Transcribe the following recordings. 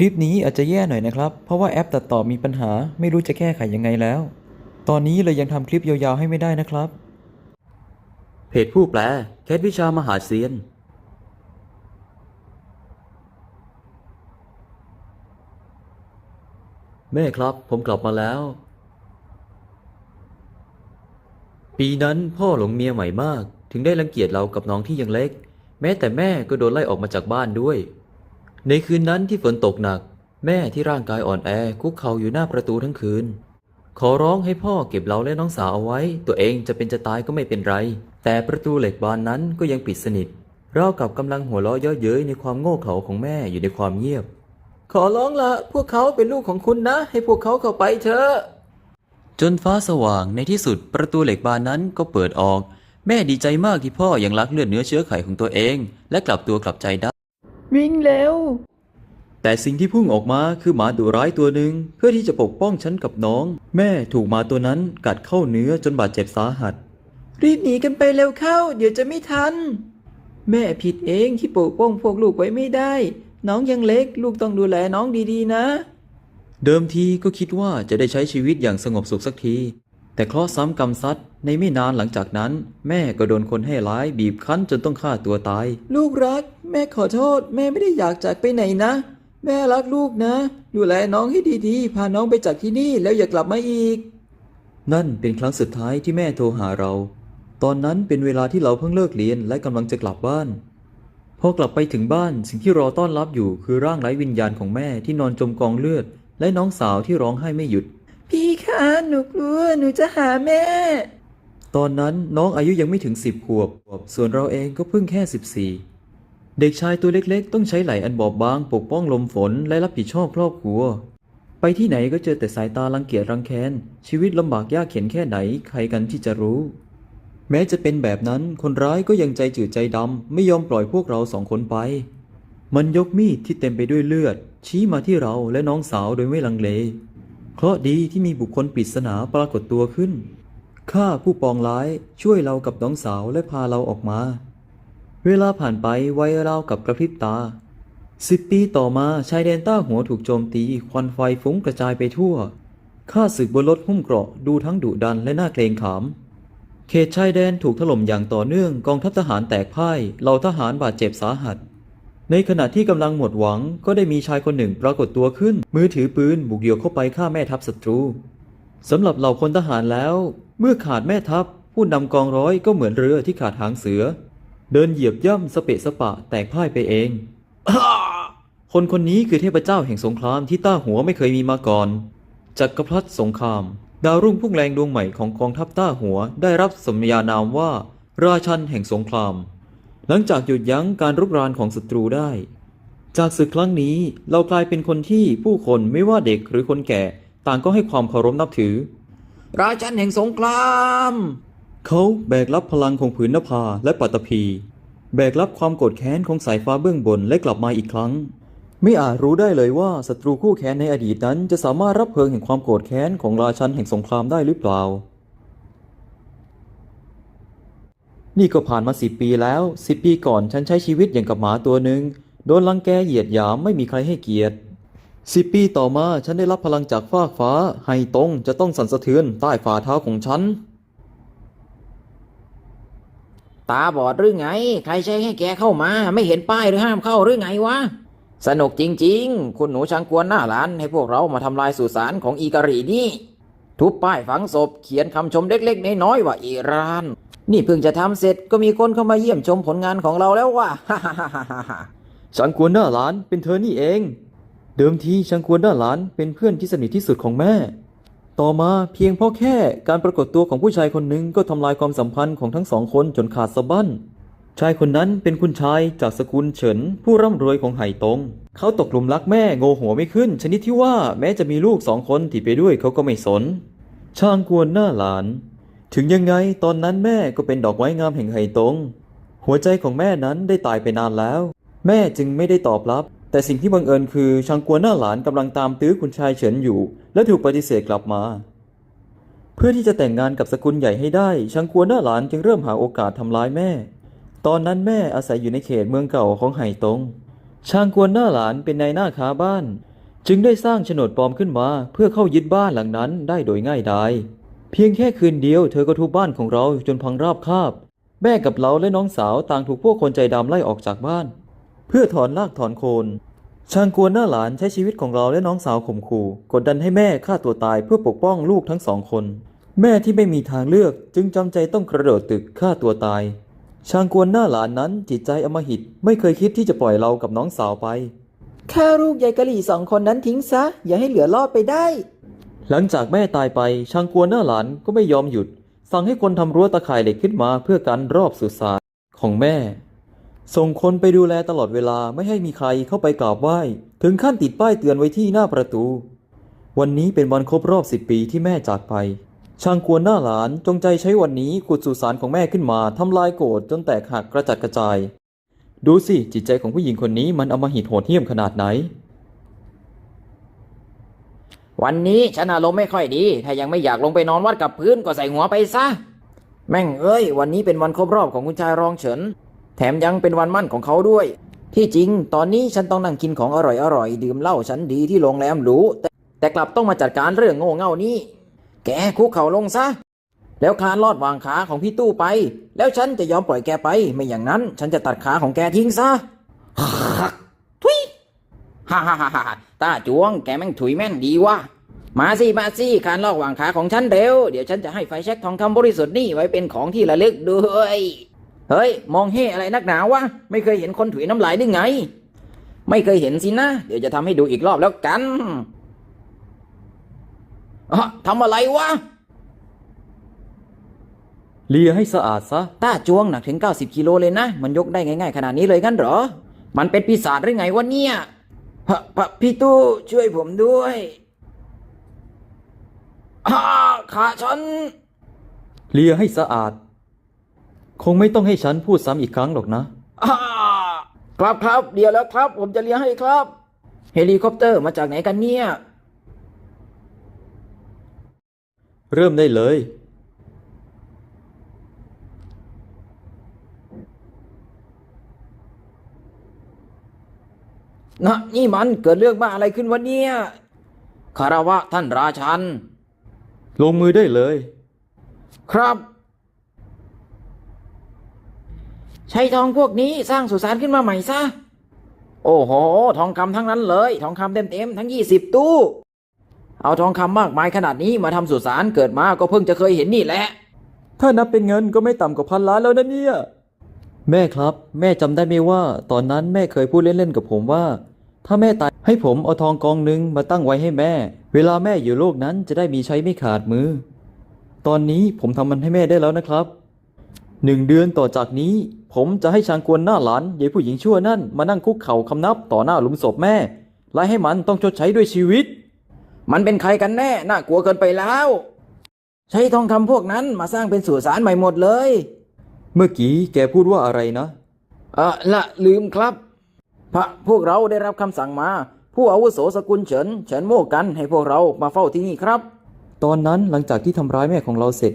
คลิปนี้อาจจะแย่หน่อยนะครับ เพราะว่าแอปตัดต่อมีปัญหาไม่รู้จะแก้ไขยังไงแล้ว ตอนนี้เลยยังทำคลิปยาวๆให้ไม่ได้นะครับ เพจผู้แปลเคสวิชามหาเซียน แม่ครับ ผมกลับมาแล้ว ปีนั้นพ่อหลงเมียใหม่มาก ถึงได้รังเกียจเรากับน้องที่ยังเล็ก แม้แต่แม่ก็โดนไล่ออกมาจากบ้านด้วย ในคืนนั้นที่ฝนตกหนัก แม่ที่ร่างกายอ่อนแอคุกเข่าอยู่หน้าประตูทั้งคืน ขอร้องให้พ่อเก็บเราและน้องสาวเอาไว้ ตัวเองจะเป็นจะตายก็ไม่เป็นไร แต่ประตูเหล็กบานนั้นก็ยังปิดสนิทเรากับกำลังหัวเราะเย่อเย้ยในความโง่เขลาของแม่อยู่ในความเงียบ ขอร้องละพวกเขาเป็นลูกของคุณนะ ให้พวกเขาเข้าไปเถอะจนฟ้าสว่างในที่สุดประตูเหล็กบานนั้นก็เปิดออก แม่ดีใจมากที่พ่อยังรักเลือดเนื้อเชื้อไขของตัวเอง และกลับตัวกลับใจได้ วิ่งเร็ว แต่สิ่งที่พุ่งออกมาคือหมาดุร้ายตัวหนึ่งเพื่อที่จะปกป้องฉันกับน้อง แม่ถูกหมาตัวนั้นกัดเข้าเนื้อจนบาดเจ็บสาหัส รีบหนีกันไปเร็วเข้า เดี๋ยวจะไม่ทัน แม่ผิดเองที่ปกป้องพวกลูกไว้ไม่ได้ น้องยังเล็ก ลูกต้องดูแลน้องดีๆนะ เดิมทีก็คิดว่าจะได้ใช้ชีวิตอย่างสงบสุขสักที แต่เคราะห์ซ้ำกรรมซัดในไม่นานหลังจากนั้น แม่ก็โดนคนให้ร้ายบีบคั้นจนต้องฆ่าตัวตาย ลูกรัก แม่ขอโทษ แม่ไม่ได้อยากจากไปไหนนะ แม่รักลูกนะ ดูแลน้องให้ดีๆ พาน้องไปจากที่นี่แล้วอย่ากลับมาอีก นั่นเป็นครั้งสุดท้ายที่แม่โทรหาเรา ตอนนั้นเป็นเวลาที่เราเพิ่งเลิกเรียนและกำลังจะกลับบ้าน พอกลับไปถึงบ้านสิ่งที่รอต้อนรับอยู่คือร่างไร้วิญญาณของแม่ที่นอนจมกองเลือด และน้องสาวที่ร้องไห้ไม่หยุด พี่คะหนูกลัวหนูจะหาแม่ ตอนนั้นน้องอายุยังไม่ถึงสิบขวบ ส่วนเราเองก็เพิ่งแค่สิบสี่ เด็กชายตัวเล็กๆ ต้องใช้ไหลอันบอบบางปกป้องลมฝนและรับผิดชอบครอบครัว ไปที่ไหนก็เจอแต่สายตารังเกียจรังแค้น ชีวิตลำบากยากเข็นแค่ไหน ใครกันที่จะรู้ แม้จะเป็นแบบนั้นคนร้ายก็ยังใจจืดใจดำไม่ยอมปล่อยพวกเราสองคนไป มันยกมีดที่เต็มไปด้วยเลือด ชี้มาที่เราและน้องสาวโดยไม่ลังเลเคราะดีที่มีบุคคลปริศนาปรากฏตัวขึ้นข้าผู้ปองร้ายช่วยเรากับน้องสาวและพาเราออกมา เวลาผ่านไปไวเราวกับกระพริบตาสิบปีต่อมาชายแดนต้าหัวถูกโจมตี ควันไฟฟุ้งกระจายไปทั่วข้าศึกบนรถหุ้มเกราะดูทั้งดุดันและน่าเกรงขาม เขตชายแดนถูกถล่มอย่างต่อเนื่องกองทัพทหารแตกพ่ายเหล่าทหารบาดเจ็บสาหัส ในขณะที่กำลังหมดหวังก็ได้มีชายคนหนึ่งปรากฏตัวขึ้น มือถือปืนบุกเดี่ยวเข้าไปฆ่าแม่ทัพศัตรูสำหรับเหล่าพลทหารแล้ว เมื่อขาดแม่ทัพผู้นำกองร้อยก็เหมือนเรือที่ขาดหางเสือ เดินเหยียบย่ำสเปะสปะแตกพ่ายไปเอง คนคนนี้คือเทพเจ้าแห่งสงครามที่ต้าหัวไม่เคยมีมาก่อนจักรพรรดิสงคราม ดาวรุ่งพุ่งแรงดวงใหม่ของกองทัพต้าหัวได้รับสมญานามว่า ราชันแห่งสงคราม หลังจากหยุดยั้งการรุกรานของศัตรูได้ จากศึกครั้งนี้เรากลายเป็นคนที่ผู้คนไม่ว่าเด็กหรือคนแก่ ต่างก็ให้ความเคารพนับถือ ราชันแห่งสงคราม เขาแบกรับพลังของผืนนภาและปัตตภีแบกรับความโกรธแค้นของสายฟ้าเบื้องบนและกลับมาอีกครั้ง ไม่อาจรู้ได้เลยว่าศัตรูคู่แค้นในอดีตนั้นจะสามารถรับเพลิงแห่งความโกรธแค้นของราชันแห่งสงครามได้หรือเปล่า นี่ก็ผ่านมาสิบปีแล้วสิบปีก่อนฉันใช้ชีวิตอย่างกับหมาตัวหนึ่งโดนลังแกเหยียดหยามไม่มีใครให้เกียรติสิบปีต่อมาฉันได้รับพลังจากฟากฟ้าให้ตรงจะต้องสั่นสะเทือนใต้ฝ่าเท้าของฉัน ตาบอดหรือไง ใครใช้ให้แกเข้ามา ไม่เห็นป้ายหรือห้ามเข้าหรือไงวะ สนุกจริง ๆ คุณหนูช่างกวนหน้าร้านให้พวกเรามาทำลายสุสานของอีการีนี่ ทุบป้ายฝังศพเขียนคำชมเล็กๆน้อยๆว่าอิราน นี่เพิ่งจะทำเสร็จก็มีคนเข้ามาเยี่ยมชมผลงานของเราแล้วว่ะชังกวนหน้าหลานเป็นเธอนี่เอง เดิมทีชังกวนหน้าหลานเป็นเพื่อนที่สนิทที่สุดของแม่ ต่อมาเพียงเพราะแค่การปรากฏตัวของผู้ชายคนหนึ่งก็ทำลายความสัมพันธ์ของทั้งสองคนจนขาดสะบั้น ชายคนนั้นเป็นคุณชายจากสกุลเฉิน ผู้ร่ำรวยของไหตง เขาตกหลุมรักแม่โงหัวไม่ขึ้น ชนิดที่ว่าแม้จะมีลูกสองคนที่ไปด้วยเขาก็ไม่สน ช่างกวนหน้าหลาน ถึงยังไงตอนนั้นแม่ก็เป็นดอกไม้งามแห่งไหตง หัวใจของแม่นั้นได้ตายไปนานแล้ว แม่จึงไม่ได้ตอบรับ แต่สิ่งที่บังเอิญคือชางกวนหน้าหลานกำลังตามตื้อคุณชายเฉินอยู่ และถูกปฏิเสธกลับมา เพื่อที่จะแต่งงานกับสกุลใหญ่ให้ได้ชางกวนหน้าหลานจึงเริ่มหาโอกาสทำร้ายแม่ ตอนนั้นแม่อาศัยอยู่ในเขตเมืองเก่าของไห่ตงชางกวนหน้าหลานเป็นนายหน้าค้าบ้าน จึงได้สร้างโฉนดปลอมขึ้นมา เพื่อเข้ายึดบ้านหลังนั้นได้โดยง่ายดายเพียงแค่คืนเดียวเธอก็ทุบบ้านของเราจนพังราบคาบ แม่กับเราและน้องสาวต่างถูกพวกคนใจดำไล่ออกจากบ้าน เพื่อถอนรากถอนโคนช่างกวนหน้าหลานใช้ชีวิตของเราและน้องสาวข่มขู่ กดดันให้แม่ฆ่าตัวตายเพื่อปกป้องลูกทั้งสองคน แม่ที่ไม่มีทางเลือกจึงจำใจต้องกระโดดตึกฆ่าตัวตายช่างกวนหน้าหลานนั้นจิตใจอำมหิตไม่เคยคิดที่จะปล่อยเรากับน้องสาวไปฆ่าลูกยายกะหลี่สองคนนั้นทิ้งซะ อย่าให้เหลือรอดไปได้ หลังจากแม่ตายไปช่างกวนหน้าหลานก็ไม่ยอมหยุด สั่งให้คนทำรั้วตะข่ายเหล็กขึ้นมาเพื่อกันรอบสุสานของแม่ ส่งคนไปดูแลตลอดเวลาไม่ให้มีใครเข้าไปกราบไหว้ ถึงขั้นติดป้ายเตือนไว้ที่หน้าประตู วันนี้เป็นวันครบรอบสิบปีที่แม่จากไป ช่างกวนหน้าหลานจงใจใช้วันนี้ขุดสุสานของแม่ขึ้นมาทำลายโกรธจนแตกหักกระจัดกระจาย ดูสิจิตใจของผู้หญิงคนนี้มันอำมหิตโหดเหี้ยมขนาดไหน วันนี้ฉันอารมณ์ไม่ค่อยดี ถ้ายังไม่อยากลงไปนอนวัดกับพื้นก็ใส่หัวไปซะ แม่งเอ้ย วันนี้เป็นวันครบรอบของคุณชายรองเฉิน แถมยังเป็นวันมั่นของเขาด้วย ที่จริง ตอนนี้ฉันต้องนั่งกินของอร่อยๆดื่มเหล้าฉันดีที่โรงแรมหรูแต่แต่กลับต้องมาจัดการเรื่องโง่เง่านี้ แกคุกเข่าลงซะ แล้วคลานลอดวางขาของพี่ตู้ไป แล้วฉันจะยอมปล่อยแกไป ไม่อย่างนั้น ฉันจะตัดขาของแกทิ้งซะทุยฮ่าฮ่าฮ่าฮ่าตาจวง แกแม่งถุยแม่นดีวะมาสิมาสิคานลอกวางขาของฉันเร็ว เดี๋ยวฉันจะให้ไฟแช็กทองคำบริสุทธิ์นี่ไว้เป็นของที่ระลึกด้วย เฮ้ย มองเฮ่อะไรนักหนาวะ ไม่เคยเห็นคนถุยน้ำลายหรือไง ไม่เคยเห็นสินะ เดี๋ยวจะทำให้ดูอีกรอบแล้วกันอะทำอะไรวะ เลียให้สะอาดซะ ต้าจวงหนักถึง 90กิโลเลยนะ มันยกได้ง่ายๆ ขนาดนี้เลยกันเหรอ มันเป็นปีศาจหรือไงวะเนี่ยพะพะพี่ตู้ช่วยผมด้วยอาขาฉัน เลียให้สะอาด คงไม่ต้องให้ฉันพูดซ้ำอีกครั้งหรอกนะอาครับครับเดี๋ยวแล้วครับ ผมจะเลี้ยงให้ครับ เฮลิคอปเตอร์มาจากไหนกันเนี่ย เริ่มได้เลย นะนี่มันเกิดเรื่องบ้าอะไรขึ้นวะเนี่ยคารวะท่านราชัน ลงมือได้เลย ครับ ใช้ทองพวกนี้สร้างสุสานขึ้นมาใหม่ซะ โอ้โห ทองคำทั้งนั้นเลย ทองคำเต็มๆทั้งยี่สิบตู้ เอาทองคำมากมายขนาดนี้มาทำสุสานเกิดมาก็เพิ่งจะเคยเห็นนี่แหละ ถ้านับเป็นเงินก็ไม่ต่ำกว่าพันล้านแล้วนะเนี่ย แม่ครับ แม่จำได้ไหมว่า ตอนนั้นแม่เคยพูดเล่นๆกับผมว่า ถ้าแม่ตายให้ผมเอาทองกองหนึ่งมาตั้งไว้ให้แม่ เวลาแม่อยู่โลกนั้นจะได้มีใช้ไม่ขาดมือ ตอนนี้ผมทำมันให้แม่ได้แล้วนะครับ หนึ่งเดือนต่อจากนี้ ผมจะให้ชางกวนหน้าหลานยายผู้หญิงชั่วนั่นมานั่งคุกเข่าคำนับต่อหน้าหลุมศพแม่ไล่ให้มันต้องชดใช้ด้วยชีวิต มันเป็นใครกันแน่น่ากลัวเกินไปแล้ว ใช้ทองคำพวกนั้นมาสร้างเป็นสุสานใหม่หมดเลย เมื่อกี้แกพูดว่าอะไรนะเออละลืมครับ พระพวกเราได้รับคำสั่งมา ผู้อาวุโสสกุลเฉินเฉินโม่กันให้พวกเรามาเฝ้าที่นี่ครับ ตอนนั้นหลังจากที่ทำร้ายแม่ของเราเสร็จ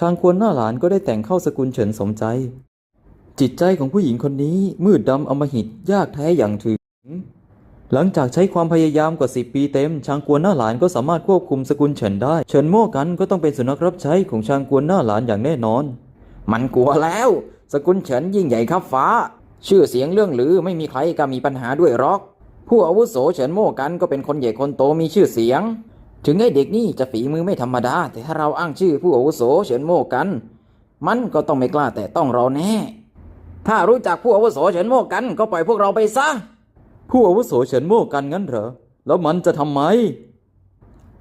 ชางควนหน้าหลานก็ได้แต่งเข้าสกุลเฉินสมใจ จิตใจของผู้หญิงคนนี้มืดดำอมหิตยากแท้อย่างถึง หลังจากใช้ความพยายามกว่าสิปีเต็ม ชางกวนหน้าหลานก็สามารถควบคุมสกุลเฉินได้ เฉินโม่กันก็ต้องเป็นสุนัขรับใช้ของชางกวนหน้าหลานอย่างแน่นอน มันกลัวแล้ว สกุลเฉินยิ่งใหญ่ครับฟ้า ชื่อเสียงเรื่องลือไม่มีใครก็มีปัญหาด้วยหรอก ผู้อาวุโสเฉินโม่กันก็เป็นคนใหญ่คนโตมีชื่อเสียง ถึงไอ้เด็กนี่จะฝีมือไม่ธรรมดา แต่ถ้าเราอ้างชื่อผู้อาวุโสเฉินโม่กัน มันก็ต้องไม่กล้าแต่ต้องเราแน่ ถ้ารู้จักผู้อาวุโสเฉินโม่กันก็ปล่อยพวกเราไปซะ ผู้อาวุโสเฉินโม่กันงั้นเหรอ แล้วมันจะทำไม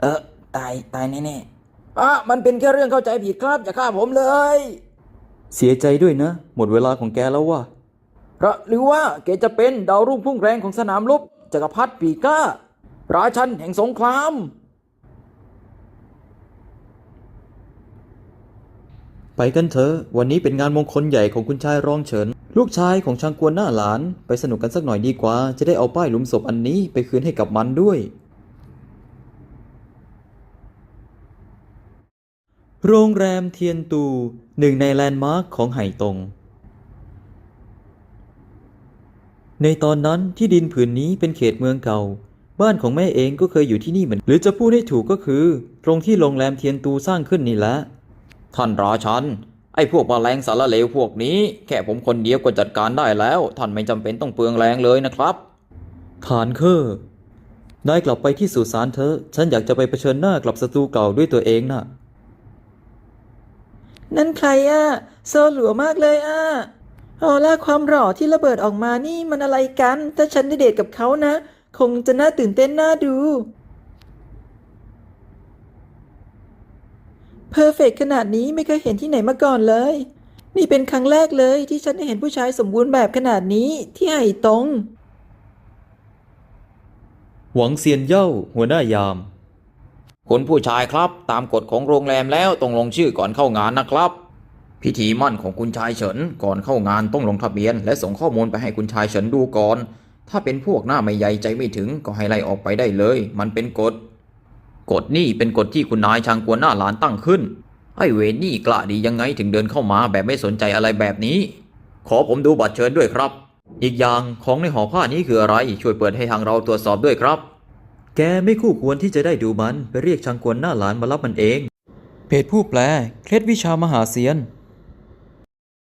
เออตายตายแน่ๆอะมันเป็นแค่เรื่องเข้าใจผิดครับอย่าฆ่าผมเลย เสียใจด้วยนะ หมดเวลาของแกแล้วว่ะเพราะหรือว่าแกจะเป็นดาวรุ่งพุ่งแรงของสนามรบจักรพรรดิปีก้าราชันแห่งสงคราม ไปกันเถอะ วันนี้เป็นงานมงคลใหญ่ของคุณชายรองเฉิน ลูกชายของชางกวนหน้าหลาน ไปสนุกกันสักหน่อยดีกว่า จะได้เอาป้ายหลุมศพอันนี้ไปคืนให้กับมันด้วย โรงแรมเทียนตูหนึ่งในแลนด์มาร์คของไห่ตง ในตอนนั้นที่ดินผืนนี้เป็นเขตเมืองเก่า บ้านของแม่เองก็เคยอยู่ที่นี่เหมือน หรือจะพูดให้ถูกก็คือ ตรงที่โรงแรมเทียนตูสร้างขึ้นนี่แหละ ท่านราชันไอ้พวกแมลงสารเลวพวกนี้ แค่ผมคนเดียวก็จัดการได้แล้ว ท่านไม่จำเป็นต้องเปลืองแรงเลยนะครับขานเคอร์นายกลับไปที่สุสานเถอะ ฉันอยากจะไปเผชิญหน้ากับศัตรูเก่าด้วยตัวเองน่ะ นั่นใครอะโซหลัวมากเลยอะออล่าความหล่อที่ระเบิดออกมานี่มันอะไรกัน ถ้าฉันได้เดทกับเขานะ คงจะน่าตื่นเต้นน่าดู เพอร์เฟกขนาดนี้ไม่เคยเห็นที่ไหนมาก่อนเลย นี่เป็นครั้งแรกเลยที่ฉันได้เห็นผู้ชายสมบูรณ์แบบขนาดนี้ที่ไห่ตรงหวังเซียนเย่าหัวหน้ายาม คุณผู้ชายครับ ตามกฎของโรงแรมแล้วต้องลงชื่อก่อนเข้างานนะครับ พิธีมั่นของคุณชายเฉินก่อนเข้างานต้องลงทะเบียน และส่งข้อมูลไปให้คุณชายเฉินดูก่อน ถ้าเป็นพวกหน้าไม่ใหญ่ใจไม่ถึงก็ให้ไล่ออกไปได้เลย มันเป็นกฎ กฎนี่เป็นกฎที่คุณนายชางกวนหน้าหลานตั้งขึ้น ไอ้เวนี่กล้าดียังไงถึงเดินเข้ามาแบบไม่สนใจอะไรแบบนี้ ขอผมดูบัตรเชิญด้วยครับ อีกอย่างของในห่อผ้านี้คืออะไร ช่วยเปิดให้ทางเราตรวจสอบด้วยครับ แกไม่คู่ควรที่จะได้ดูมันไปเรียกชางกวนหน้าหลานมารับมันเอง เพจผู้แปล เคล็ดวิชามหาเซียน